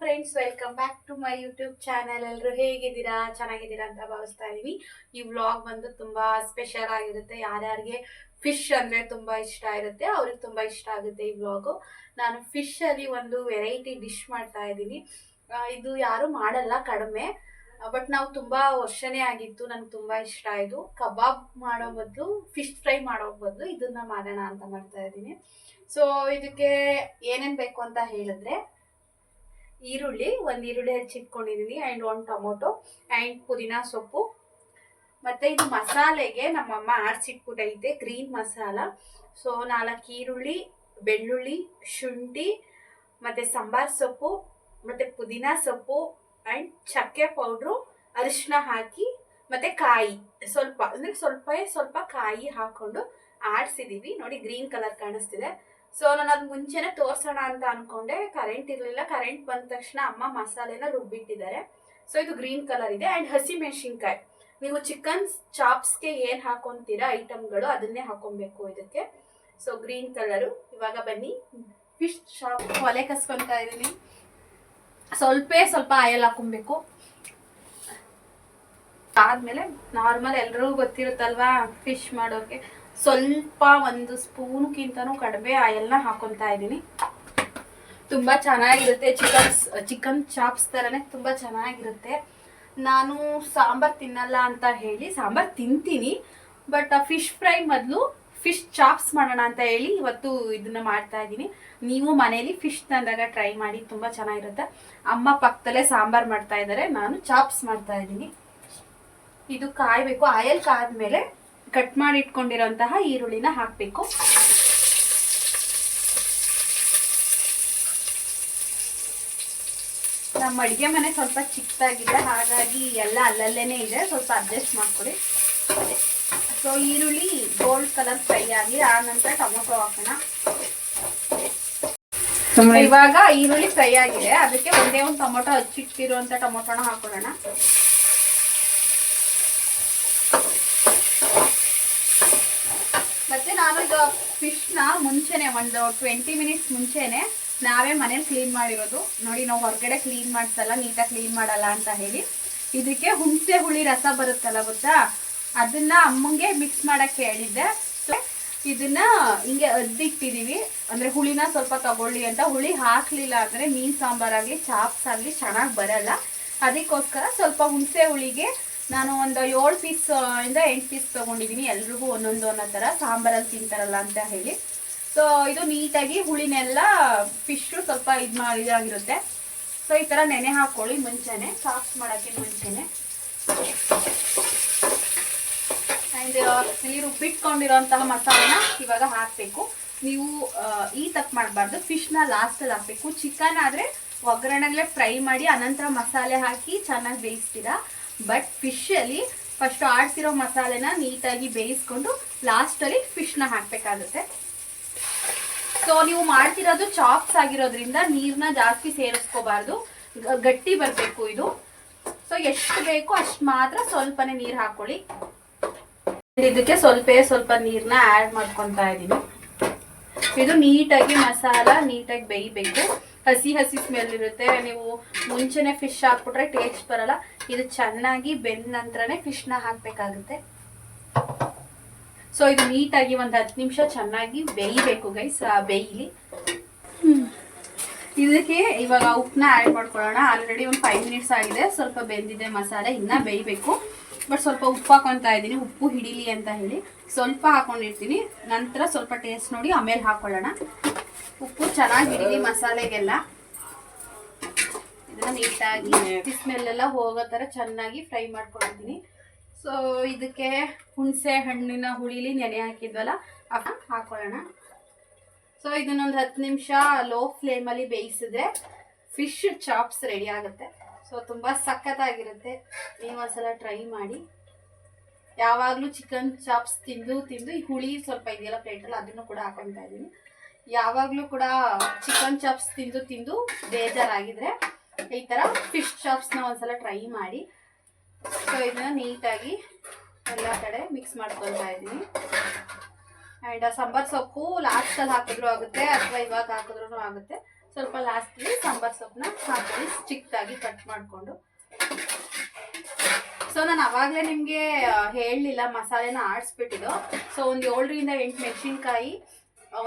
Friends welcome back to my YouTube channel ಎಲ್ಲರೂ ಹೇಗಿದ್ದೀರಾ? ಚೆನ್ನಾಗಿದ್ದೀರಾ ಅಂತ ಭಾವಿಸ್ತಾ ಇದೀನಿ ಈ ವ್ಲಾಗ್ ಬಂದು ತುಂಬಾ ಸ್ಪೆಷಲ್ ಆಗಿರುತ್ತೆ. ಯಾರ್ಯಾರಿಗೆ ಫಿಶ್ ಅಂದ್ರೆ ತುಂಬಾ ಇಷ್ಟ ಇರುತ್ತೆ, ಅವ್ರಿಗೆ ತುಂಬಾ ಇಷ್ಟ ಆಗುತ್ತೆ ಈ ವ್ಲಾಗು ನಾನು ಫಿಶ್ ಅಲ್ಲಿ ಒಂದು ವೆರೈಟಿ ಡಿಶ್ ಮಾಡ್ತಾ ಇದ್ದೀನಿ. ಇದು ಯಾರು ಮಾಡಲ್ಲ, ಕಡಿಮೆ. ಬಟ್ ನಾವು ತುಂಬಾ ವರ್ಷನೇ ಆಗಿತ್ತು ನನಗೆ ತುಂಬಾ ಇಷ್ಟ ಇದು ಕಬಾಬ್ ಮಾಡೋ ಬದಲು ಫಿಶ್ ಫ್ರೈ ಮಾಡೋ ಬದಲು ಇದನ್ನ ಮಾಡೋಣ ಅಂತ ಮಾಡ್ತಾ ಇದ್ದೀನಿ. ಸೊ ಇದಕ್ಕೆ ಏನೇನು ಬೇಕು ಅಂತ ಹೇಳಿದ್ರೆ ಈರುಳ್ಳಿ, ಒಂದು ಈರುಳ್ಳಿ ಹೆಚ್ಚಿಟ್ಕೊಂಡಿದ್ದೀನಿ ಆ್ಯಂಡ್ ಒಂದು ಟೊಮೊಟೊ ಆ್ಯಂಡ್ ಪುದೀನ ಸೊಪ್ಪು. ಮತ್ತೆ ಇದು ಮಸಾಲೆಗೆ ನಮ್ಮಮ್ಮ ಆರಿಸಿಟ್ಬಿಟ್ಟೈತೆ ಗ್ರೀನ್ ಮಸಾಲ. ಸೊ ನಾಲ್ಕು ಈರುಳ್ಳಿ, ಬೆಳ್ಳುಳ್ಳಿ, ಶುಂಠಿ, ಮತ್ತೆ ಸಾಂಬಾರ್ ಸೊಪ್ಪು, ಮತ್ತೆ ಪುದೀನ ಸೊಪ್ಪು ಆ್ಯಂಡ್ ಚಕ್ಕೆ ಪೌಡ್ರು ಅರಿಶಿನ ಹಾಕಿ, ಮತ್ತೆ ಕಾಯಿ. ಸ್ವಲ್ಪ, ಅಂದ್ರೆ ಸ್ವಲ್ಪ ಸ್ವಲ್ಪ ಕಾಯಿ ಹಾಕೊಂಡು ಆಡಿಸಿದ್ದೀವಿ ನೋಡಿ ಗ್ರೀನ್ ಕಲರ್ ಕಾಣಿಸ್ತಿದೆ. ಸೊ ನಾನು ಅದು ಮುಂಚೆನೆ ತೋರ್ಸೋಣ ಅಂತ ಅನ್ಕೊಂಡೆ. ಕರೆಂಟ್ ಇರಲಿಲ್ಲ. ಕರೆಂಟ್ ಬಂದ ತಕ್ಷಣ ಅಮ್ಮ ಮಸಾಲೆನ ರುಬ್ಬಿಟ್ಟಿದ್ದಾರೆ. ಸೊ ಇದು ಗ್ರೀನ್ ಕಲರ್ ಇದೆ ಆ್ಯಂಡ್ ಹಸಿ ಮೆಣಸಿನ್ಕಾಯಿ. ನೀವು ಚಿಕನ್ ಚಾಪ್ಸ್ಗೆ ಏನು ಹಾಕೊಂತೀರಾ ಐಟಮ್ಗಳು ಅದನ್ನೇ ಹಾಕೊಬೇಕು ಇದಕ್ಕೆ. ಸೊ ಗ್ರೀನ್ ಕಲರು ಇವಾಗ ಬನ್ನಿ. ಫಿಶ್ ಶಾಪ್ ಒಲೆ ಕಸ್ಕೊಂತಾ ಇದ್ದೀನಿ. ಸ್ವಲ್ಪ ಸ್ವಲ್ಪ ಆಯಲ್ ಹಾಕೊಬೇಕು. ಆದ್ಮೇಲೆ ನಾರ್ಮಲ್ ಎಲ್ರಿಗೂ ಗೊತ್ತಿರುತ್ತಲ್ವಾ ಫಿಶ್ ಮಾಡೋಕೆ? ಸ್ವಲ್ಪ ಒಂದು ಸ್ಪೂನ್ಗಿಂತನೂ ಕಡಿಮೆ ಆಯಲ್ನ ಹಾಕೊತಾ ಇದ್ದೀನಿ. ತುಂಬ ಚೆನ್ನಾಗಿರುತ್ತೆ ಚಿಕನ್ ಚಿಕನ್ ಚಾಪ್ಸ್ ಥರನೇ ತುಂಬ ಚೆನ್ನಾಗಿರುತ್ತೆ. ನಾನು ಸಾಂಬಾರ್ ತಿನ್ನಲ್ಲ ಅಂತ ಹೇಳಿ ಸಾಂಬಾರ್ ತಿಂತೀನಿ, ಬಟ್ ಫಿಶ್ ಫ್ರೈ ಮೊದಲು ಫಿಶ್ ಚಾಪ್ಸ್ ಮಾಡೋಣ ಅಂತ ಹೇಳಿ ಇವತ್ತು ಇದನ್ನ ಮಾಡ್ತಾ ಇದ್ದೀನಿ. ನೀವು ಮನೇಲಿ ಫಿಶ್ ತಂದಾಗ ಟ್ರೈ ಮಾಡಿ, ತುಂಬ ಚೆನ್ನಾಗಿರುತ್ತೆ. ಅಮ್ಮ ಪಕ್ಕದಲ್ಲೇ ಸಾಂಬಾರ್ ಮಾಡ್ತಾ ಇದ್ದಾರೆ, ನಾನು ಚಾಪ್ಸ್ ಮಾಡ್ತಾ ಇದ್ದೀನಿ. ಇದು ಕಾಯ್ಬೇಕು, ಆಯಲ್ ಕಾದ್ಮೇಲೆ ಕಟ್ ಮಾಡಿ ಇಟ್ಕೊಂಡಿರೋಂತಹ ಈರುಳ್ಳಿನ ಹಾಕಬೇಕು. ನಮ್ಮ ಅಡುಗೆ ಮನೆ ಸ್ವಲ್ಪ ಚಿಕ್ಕದಾಗಿದೆ ಹಾಗಾಗಿ ಎಲ್ಲ ಅಲ್ಲಲ್ಲೇನೆ ಇದೆ. ಸ್ವಲ್ಪ ಅಡ್ಜಸ್ಟ್ ಮಾಡ್ಕೊಡಿ. ಸೊ ಈರುಳ್ಳಿ ಗೋಲ್ಡ್ ಕಲರ್ ಫ್ರೈ ಆಗಿ ಆ ನಂತರ ಟೊಮೊಟೊ ಹಾಕೋಣ. ಇವಾಗ ಈರುಳ್ಳಿ ಫ್ರೈ ಆಗಿದೆ. ಅದಕ್ಕೆ ಒಂದೇ ಒಂದು ಟೊಮೊಟೊ ಹಚ್ಚಿಟ್ಟಿರುವಂತ ಟೊಮೊಟೊನ ಹಾಕೊಳ್ಳೋಣ ಮತ್ತೆ ನಾನು ಫಿಶ್ನ ಮುಂಚೆನೆ ಒಂದು ಟ್ವೆಂಟಿ ಮಿನಿಟ್ಸ್ ಮುಂಚೆನೆ ನಾವೇ ಮನೇಲಿ ಕ್ಲೀನ್ ಮಾಡಿರೋದು. ನೋಡಿ, ನಾವು ಹೊರಗಡೆ ಕ್ಲೀನ್ ಮಾಡ್ಸಲ್ಲ, ನೀಟಾಗಿ ಕ್ಲೀನ್ ಮಾಡಲ್ಲ ಅಂತ ಹೇಳಿ. ಇದಕ್ಕೆ ಹುಣಸೆ ಹುಳಿ ರಸ ಬರುತ್ತಲ್ಲ ಗೊತ್ತಾ? ಅದನ್ನ ಅಮ್ಮಂಗೆ ಮಿಕ್ಸ್ ಮಾಡಕ್ಕೆ ಹೇಳಿದ್ದೆ. ಇದನ್ನ ಹಿಂಗೆ ಅದ್ದಿಟ್ಟಿದೀವಿ. ಅಂದ್ರೆ ಹುಳಿನ ಸ್ವಲ್ಪ ತಗೊಳ್ಳಿ ಅಂತ. ಹುಳಿ ಹಾಕ್ಲಿಲ್ಲ ಅಂದ್ರೆ ಮೀನ್ ಸಾಂಬಾರ್ ಆಗ್ಲಿ ಚಾಪ್ಸ್ ಆಗ್ಲಿ ಚೆನ್ನಾಗಿ ಬರಲ್ಲ. ಅದಕ್ಕೋಸ್ಕರ ಸ್ವಲ್ಪ ಹುಣಸೆ ಹುಳಿಗೆ ನಾನು ಒಂದು ಏಳು ಪೀಸ್ ಇಂದ ಎಂಟು ಪೀಸ್ ತಗೊಂಡಿದ್ದೀನಿ ಎಲ್ರಿಗೂ ಒಂದೊಂದು ಅನ್ನೋ ಥರ ಸಾಂಬಾರಲ್ಲಿ ತಿಂತಾರಲ್ಲ ಅಂತ ಹೇಳಿ. ಸೊ ಇದು ನೀಟಾಗಿ ಹುಳಿನೆಲ್ಲ ಫಿಶು ಸ್ವಲ್ಪ ಇದು ಮಾ, ಇದಾಗಿರುತ್ತೆ. ಸೊ ಈ ಥರ ನೆನೆ ಹಾಕೊಳ್ಳಿ ಮುಂಚೆನೆ. ಸಾಫ್ಟ್ ಮಾಡೋಕ್ಕೆ ಮುಂಚೆನೆ. ಆ್ಯಂಡ್ ಇಲ್ಲಿ ರುಬ್ಬಿಟ್ಕೊಂಡಿರೋಂತಹ ಮಸಾಲೆನ ಇವಾಗ ಹಾಕಬೇಕು. ನೀವು ಈ ತಪ್ಪು ಮಾಡಬಾರ್ದು. ಫಿಶ್ನ ಲಾಸ್ಟಲ್ಲಿ ಹಾಕಬೇಕು. ಚಿಕನ್ ಆದರೆ ಒಗ್ಗರಣೆಗಳೇ ಫ್ರೈ ಮಾಡಿ, ಅನಂತರ ಮಸಾಲೆ ಹಾಕಿ ಚೆನ್ನಾಗಿ ಬೇಯಿಸ್ತೀರಾ? ಬಟ್ ಫಿಶಲ್ಲಿ ಫಸ್ಟ್ ಆಡ್ತಿರೋ ಮಸಾಲೆನ ನೀಟಾಗಿ ಬೇಯಿಸ್ಕೊಂಡು ಲಾಸ್ಟಲ್ಲಿ ಫಿಶ್ನ ಹಾಕಬೇಕಾಗುತ್ತೆ. ಸೊ ನೀವು ಮಾಡ್ತಿರೋದು ಚಾಪ್ಸ್ ಆಗಿರೋದ್ರಿಂದ ನೀರನ್ನ ಜಾಸ್ತಿ ಸೇರಿಸ್ಕೋಬಾರ್ದು. ಗಟ್ಟಿ ಬರಬೇಕು ಇದು. ಸೊ ಎಷ್ಟು ಬೇಕೋ ಅಷ್ಟು ಮಾತ್ರ ಸ್ವಲ್ಪನೇ ನೀರು ಹಾಕೊಳ್ಳಿ. ಇದಕ್ಕೆ ಸ್ವಲ್ಪ ಸ್ವಲ್ಪ ನೀರನ್ನ ಆ್ಯಡ್ ಮಾಡ್ಕೊತಾ ಇದ್ದೀನಿ. ಇದು ನೀಟಾಗಿ ಮಸಾಲ ನೀಟಾಗಿ ಬೇಯಬೇಕು. ಹಸಿ ಹಸಿ ಸ್ಮೆಲ್ ಇರುತ್ತೆ. ನೀವು ಮುಂಚೆನೆ ಫಿಶ್ ಹಾಕ್ಬಿಟ್ರೆ ಟೇಸ್ಟ್ ಬರಲ್ಲ. ಇದು ಚೆನ್ನಾಗಿ ಬೆಂದ ನಂತರನೇ ಫಿಶ್ನ ಹಾಕಬೇಕಾಗುತ್ತೆ. ಸೊ ಇದು ನೀಟಾಗಿ ಒಂದು ಹತ್ತು ನಿಮಿಷ ಚೆನ್ನಾಗಿ ಬೇಯಬೇಕು ಗೈಸ್ ಬೇಯಲಿ. ಇದಕ್ಕೆ ಇವಾಗ ಉಪ್ಪನ್ನ ಆ್ಯಡ್ ಮಾಡ್ಕೊಳ್ಳೋಣ. ಆಲ್ರೆಡಿ ಒಂದು ಫೈವ್ ಮಿನಿಟ್ಸ್ ಆಗಿದೆ. ಸ್ವಲ್ಪ ಬೆಂದಿದೆ ಮಸಾಲೆ, ಇನ್ನೂ ಬೇಯಬೇಕು. ಬಟ್ ಸ್ವಲ್ಪ ಉಪ್ಪು ಹಾಕೊತಾ ಇದ್ದೀನಿ. ಉಪ್ಪು ಹಿಡಿಲಿ ಅಂತ ಹೇಳಿ. ಸ್ವಲ್ಪ ಹಾಕೊಂಡಿರ್ತೀನಿ. ನಂತರ ಸ್ವಲ್ಪ ಟೇಸ್ಟ್ ನೋಡಿ ಆಮೇಲೆ ಹಾಕೊಳ್ಳೋಣ. ಉಪ್ಪು ಚೆನ್ನಾಗಿ ಹಿಡಿಲಿ ಮಸಾಲೆಗೆಲ್ಲ. ಇದನ್ನ ನೀಟಾಗಿ ಸ್ಮೆಲ್ ಎಲ್ಲ ಹೋಗೋ ಥರ ಚೆನ್ನಾಗಿ ಫ್ರೈ ಮಾಡ್ಕೊಂಡಿದ್ದೀನಿ ಸೊ ಇದಕ್ಕೆ ಹುಣಸೆ ಹಣ್ಣಿನ ಹುಳಿಲಿ ನೆನೆ ಹಾಕಿದ್ವಲ್ಲ ಹಾಕೊಳ್ಳೋಣ. ಸೊ ಇದನ್ನೊಂದು ಹತ್ತು ನಿಮಿಷ ಲೋ ಫ್ಲೇಮಲ್ಲಿ ಬೇಯಿಸಿದ್ರೆ ಫಿಶ್ ಚಾಪ್ಸ್ ರೆಡಿ ಆಗುತ್ತೆ. ಸೊ ತುಂಬ ಸಖತ್ತಾಗಿರುತ್ತೆ. ನೀವು ಒಂದ್ಸಲ ಟ್ರೈ ಮಾಡಿ. ಯಾವಾಗಲೂ ಚಿಕನ್ ಚಾಪ್ಸ್ ತಿಂದು ತಿಂದು ಈ ಹುಳಿ ಸ್ವಲ್ಪ ಇದೆಯಲ್ಲ ಪ್ಲೇಟಲ್ಲಿ ಅದನ್ನು ಕೂಡ ಹಾಕೊತಾ ಇದ್ದೀನಿ. ಯಾವಾಗಲೂ ಕೂಡ ಚಿಕನ್ ಚಾಪ್ಸ್ ತಿಂದು ತಿಂದು ಬೇಜಾರಾಗಿದ್ರೆ ಈ ಥರ ಫಿಶ್ ಚಾಪ್ಸ್ನ ಒಂದ್ಸಲ ಟ್ರೈ ಮಾಡಿ. ಸೊ ಇದನ್ನ ನೀಟಾಗಿ ಎಲ್ಲ ಕಡೆ ಮಿಕ್ಸ್ ಮಾಡ್ಕೊತಾ ಇದ್ದೀನಿ. ಆ್ಯಂಡ್ ಸಾಂಬಾರ್ ಸೊಪ್ಪು ಲಾಸ್ಟಲ್ಲಿ ಹಾಕಿದ್ರು ಆಗುತ್ತೆ ಅಥವಾ ಇವಾಗ ಹಾಕಿದ್ರು ಆಗುತ್ತೆ. ಸ್ವಲ್ಪ ಲಾಸ್ಟಲ್ಲಿ ಸಾಂಬಾರ್ ಸೊಪ್ಪನ್ನ ಹಾಕಿ ಚಿಕ್ಕದಾಗಿ ಕಟ್ ಮಾಡಿಕೊಂಡು. ಸೊ ನಾನು ಅವಾಗಲೇ ನಿಮಗೆ ಹೇಳಲಿಲ್ಲ, ಮಸಾಲೆನ ಆಡಿಸ್ಬಿಟ್ಟಿದ್ದು ಸೊ ಒಂದು ಏಳರಿಂದ ಎಂಟು ಮೆಣಸಿನ್ಕಾಯಿ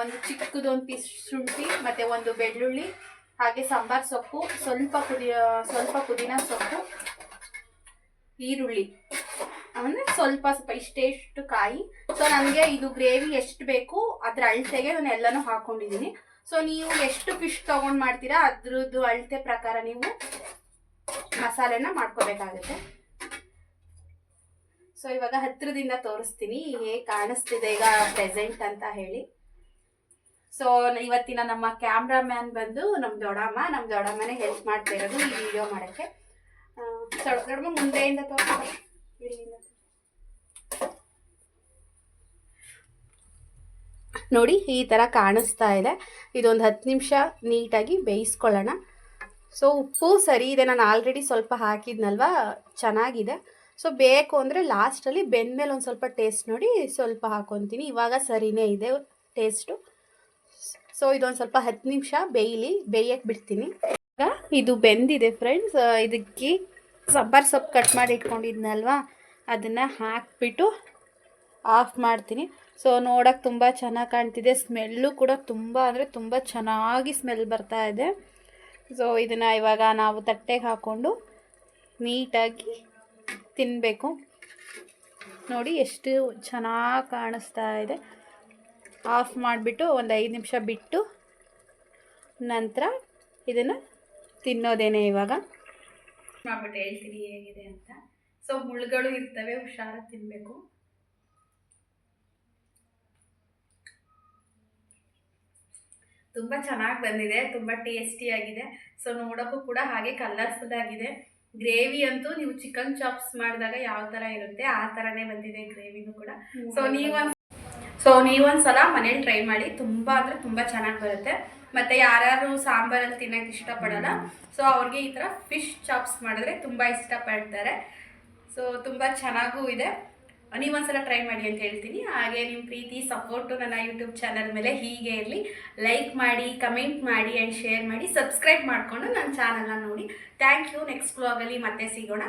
ಒಂದು ಚಿಕ್ಕದು ಒಂದು ಪೀಸ್ ಶುಂಠಿ, ಮತ್ತು ಒಂದು ಬೆಳ್ಳುಳ್ಳಿ, ಹಾಗೆ ಸಾಂಬಾರ್ ಸೊಪ್ಪು, ಸ್ವಲ್ಪ ಪುದಿ, ಸ್ವಲ್ಪ ಪುದೀನ ಸೊಪ್ಪು, ಈರುಳ್ಳಿ. ಅಂದರೆ ಸ್ವಲ್ಪ ಸ್ವಲ್ಪ ಇಷ್ಟೇಷ್ಟು ಕಾಯಿ. ಸೊ ನನಗೆ ಇದು ಗ್ರೇವಿ ಎಷ್ಟು ಬೇಕು ಅದರ ಅಳತೆಗೆ ನಾನು ಎಲ್ಲನೂ ಹಾಕೊಂಡಿದ್ದೀನಿ ಸೊ ನೀವು ಎಷ್ಟು ಫಿಶ್ ತೊಗೊಂಡು ಮಾಡ್ತೀರಾ ಅದ್ರದ್ದು ಅಳತೆ ಪ್ರಕಾರ ನೀವು ಮಸಾಲೆನ ಮಾಡ್ಕೋಬೇಕಾಗುತ್ತೆ. ಸೊ ಇವಾಗ ಹತ್ತಿರದಿಂದ ತೋರಿಸ್ತೀನಿ, ಹೇಗೆ ಕಾಣಿಸ್ತಿದೆ ಈಗ ಪ್ರೆಸೆಂಟ್ ಅಂತ ಹೇಳಿ. ಸೊ ಇವತ್ತಿನ ನಮ್ಮ ಕ್ಯಾಮ್ರಾಮ್ಯಾನ್ ಬಂದು ನಮ್ಮ ದೊಡ್ಡಮ್ಮ. ನಮ್ಮ ದೊಡ್ಡಮ್ಮನೇ ಹೆಲ್ಪ್ ಮಾಡ್ತಾ ಇರೋದು ಈ ವಿಡಿಯೋ ಮಾಡೋಕ್ಕೆ. ಮುಂದೆಯಿಂದ ನೋಡಿ, ಈ ಥರ ಕಾಣಿಸ್ತಾ ಇದೆ. ಇದೊಂದು ಹತ್ತು ನಿಮಿಷ ನೀಟಾಗಿ ಬೇಯಿಸ್ಕೊಳ್ಳೋಣ. ಸೊ ಉಪ್ಪು ಸರಿ ಇದೆ. ನಾನು ಆಲ್ರೆಡಿ ಸ್ವಲ್ಪ ಹಾಕಿದ್ನಲ್ವ? ಚೆನ್ನಾಗಿದೆ. ಸೊ ಬೇಕು ಅಂದರೆ ಲಾಸ್ಟಲ್ಲಿ ಬೆಂದಮೇಲೆ ಒಂದು ಸ್ವಲ್ಪ ಟೇಸ್ಟ್ ನೋಡಿ ಸ್ವಲ್ಪ ಹಾಕೊತೀನಿ. ಇವಾಗ ಸರಿನೇ ಇದೆ ಟೇಸ್ಟು ಸೊ ಇದೊಂದು ಸ್ವಲ್ಪ ಹತ್ತು ನಿಮಿಷ ಬೇಯಲಿ ಬೇಯಕ್ಕೆ ಬಿಡ್ತೀನಿ. ಇದು ಬೆಂದಿದೆ ಫ್ರೆಂಡ್ಸ್ ಇದಕ್ಕೆ ಸಬ್ಬಾರ್ ಸೊಪ್ಪು ಕಟ್ ಮಾಡಿ ಇಟ್ಕೊಂಡಿದ್ನಲ್ವಾ? ಅದನ್ನು ಹಾಕ್ಬಿಟ್ಟು ಆಫ್ ಮಾಡ್ತೀನಿ. ಸೊ ನೋಡೋಕೆ ತುಂಬ ಚೆನ್ನಾಗಿ ಕಾಣ್ತಿದೆ. ಸ್ಮೆಲ್ಲು ಕೂಡ ತುಂಬ, ಅಂದರೆ ತುಂಬ ಚೆನ್ನಾಗಿ ಸ್ಮೆಲ್ ಬರ್ತಾ ಇದೆ. ಸೊ ಇದನ್ನು ಇವಾಗ ನಾವು ತಟ್ಟೆಗೆ ಹಾಕ್ಕೊಂಡು ನೀಟಾಗಿ ತಿನ್ನಬೇಕು ನೋಡಿ ಎಷ್ಟು ಚೆನ್ನಾಗಿ ಕಾಣಿಸ್ತಾ ಇದೆ. ಆಫ್ ಮಾಡಿಬಿಟ್ಟು ಒಂದು ಐದು ನಿಮಿಷ ಬಿಟ್ಟು ನಂತರ ಇದನ್ನು ತಿನ್ನೋದೇನೆ ಇವಾಗ. ಮಾಡ್ಬಿಟ್ಟು ಹೇಳ್ತೀನಿ ಹೇಗಿದೆ ಅಂತ. ಸೊ ಮುಳ್ಳುಗಳು ಇರ್ತವೆ ಹುಷಾರಾಗಿ ತಿನ್ನಬೇಕು ತುಂಬ ಚೆನ್ನಾಗಿ ಬಂದಿದೆ ತುಂಬ ಟೇಸ್ಟಿಯಾಗಿದೆ ಸೊ ನೋಡೋಕ್ಕೂ ಕೂಡ ಹಾಗೆ ಕಲರ್ಫುಲ್ ಆಗಿದೆ. ಗ್ರೇವಿ ಅಂತೂ ನೀವು ಚಿಕನ್ ಚಾಪ್ಸ್ ಮಾಡಿದಾಗ ಯಾವ ಥರ ಇರುತ್ತೆ ಆ ಥರನೇ ಬಂದಿದೆ ಗ್ರೇವಿನೂ ಕೂಡ. ಸೊ ನೀವೊಂದು ಸೊ ನೀವೊಂದ್ಸಲ ಮನೇಲಿ ಟ್ರೈ ಮಾಡಿ ತುಂಬ ಅಂದರೆ ತುಂಬ ಚೆನ್ನಾಗಿ ಬರುತ್ತೆ. ಮತ್ತು ಯಾರ್ಯಾರು ಸಾಂಬಾರಲ್ಲಿ ತಿನ್ನೋಕೆ ಇಷ್ಟಪಡಲ್ಲ. ಸೊ ಅವ್ರಿಗೆ ಈ ಥರ ಫಿಶ್ ಚಾಪ್ಸ್ ಮಾಡಿದ್ರೆ ತುಂಬ ಇಷ್ಟಪಡ್ತಾರೆ. ಸೊ ತುಂಬ ಚೆನ್ನಾಗೂ ಇದೆ. ನೀವೊಂದ್ಸಲ ಟ್ರೈ ಮಾಡಿ ಅಂತ ಹೇಳ್ತೀನಿ. ಹಾಗೆ ನಿಮ್ಮ ಪ್ರೀತಿ ಸಪೋರ್ಟು ನನ್ನ ಯೂಟ್ಯೂಬ್ ಚಾನಲ್ ಮೇಲೆ ಹೀಗೆ ಇರಲಿ. ಲೈಕ್ ಮಾಡಿ ಕಮೆಂಟ್ ಮಾಡಿ ಆ್ಯಂಡ್ ಶೇರ್ ಮಾಡಿ ಸಬ್ಸ್ಕ್ರೈಬ್ ಮಾಡಿಕೊಂಡು ನನ್ನ ಚಾನಲ್ನ ನೋಡಿ. ಥ್ಯಾಂಕ್ ಯು ನೆಕ್ಸ್ಟ್ ವ್ಲಾಗಲ್ಲಿ ಮತ್ತೆ ಸಿಗೋಣ.